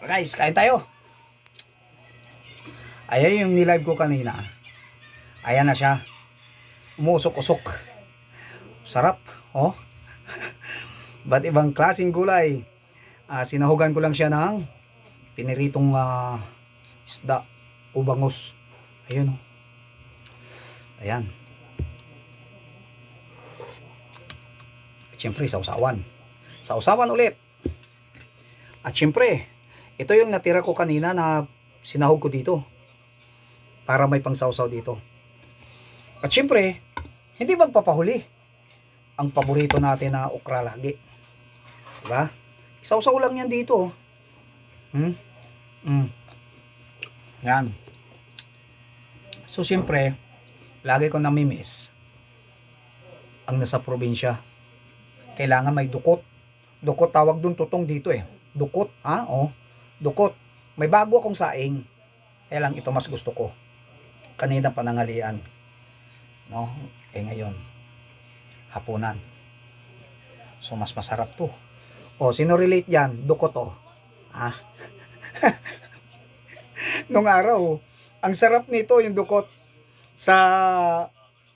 Guys, kain tayo. Ayan yung nilive ko kanina. Ayan na siya. Umusok-usok. Sarap. Oh. Ba't ibang klaseng gulay? Ah, sinahugan ko lang siya ng piniritong ah, isda o bangus. Ayun oh. Ayan. At syempre, sausawan. Sausawan ulit. At syempre, ito yung natira ko kanina na sinahog ko dito. Para may pangsawsaw dito. At syempre, hindi magpapahuli. Ang paborito natin na okra lagi. Diba? Isawsaw lang yan dito. oh. Hmm? Hmm. Yan. So, syempre, lagi ko namimiss ang nasa probinsya. Kailangan may dukot. Dukot tawag dun tutong dito eh. Dukot, ha? Oh, dukot. May bago akong saing. Kaya lang ito mas gusto ko. Kanina panangalian. No? Eh ngayon, hapunan. So mas masarap to. O, sino relate yan? Dukot oh. Ha? Nung araw, ang sarap nito yung dukot sa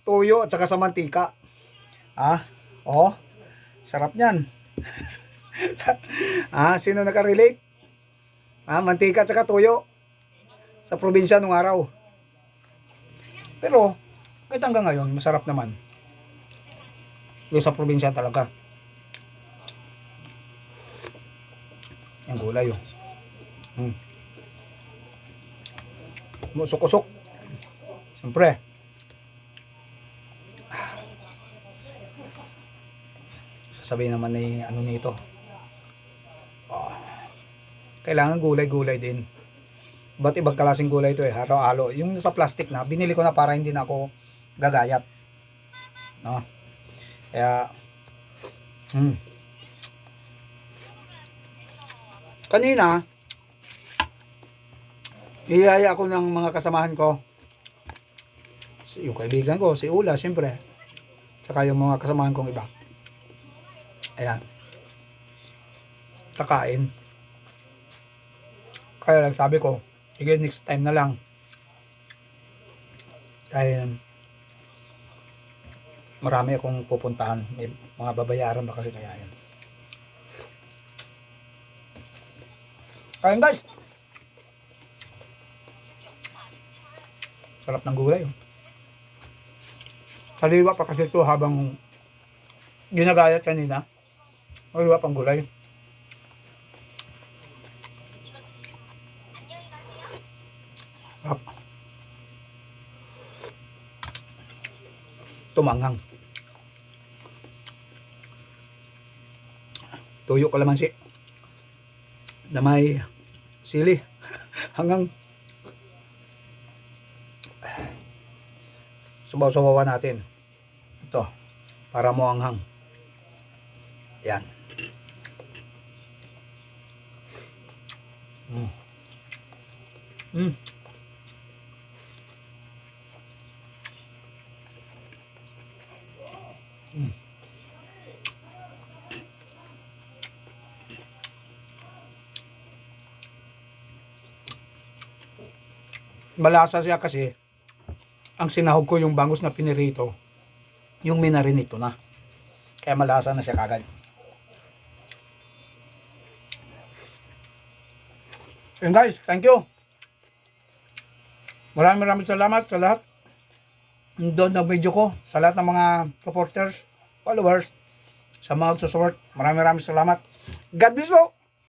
tuyo at saka sa mantika. Ah, oh, sarap niyan. ah, sino nakarelate? Ah, mantika at saka tuyo sa probinsya nung araw. Pero, kahit hanggang ngayon, masarap naman. Yung sa probinsya talaga. Yung gulay yun. Hmm. Musok-usok. Siyempre. Sasabihin naman ni ano nito. Kailangan gulay-gulay din. Ba't ibang klaseng gulay ito eh, halo-halo. Yung sa plastic na, binili ko na para hindi na ako gagayat. No? Kaya, hmm. Kanina, iyaya ako ng mga kasamahan ko. Yung kaibigan ko, si Ula, siyempre. Tsaka yung mga kasamahan kong iba. Ayan. Kakain. Kaya sabi ko, sige next time na lang. Kaya marami akong pupuntahan. May mga babayaran ba kasi kaya yan. Kain guys! Sarap ng gulay. Oh. Saliwa pa kasi ito habang ginagayat kanina. Saliwa pang gulay. Sarap. Tumanghang. Tuyo kalamansi. Na may sili. Hanggang subaw-sabawan natin. Ito. Para mo anghang. Yan. Mm. Mm. Mm. Malasa siya kasi ang sinahog ko yung bangus na pinirito yung minarinito na. Kaya malasa na siya kagad. And guys thank you. Maraming maraming salamat sa lahat doon na video ko sa lahat ng mga supporters followers sa mga support maraming maraming salamat. God bless po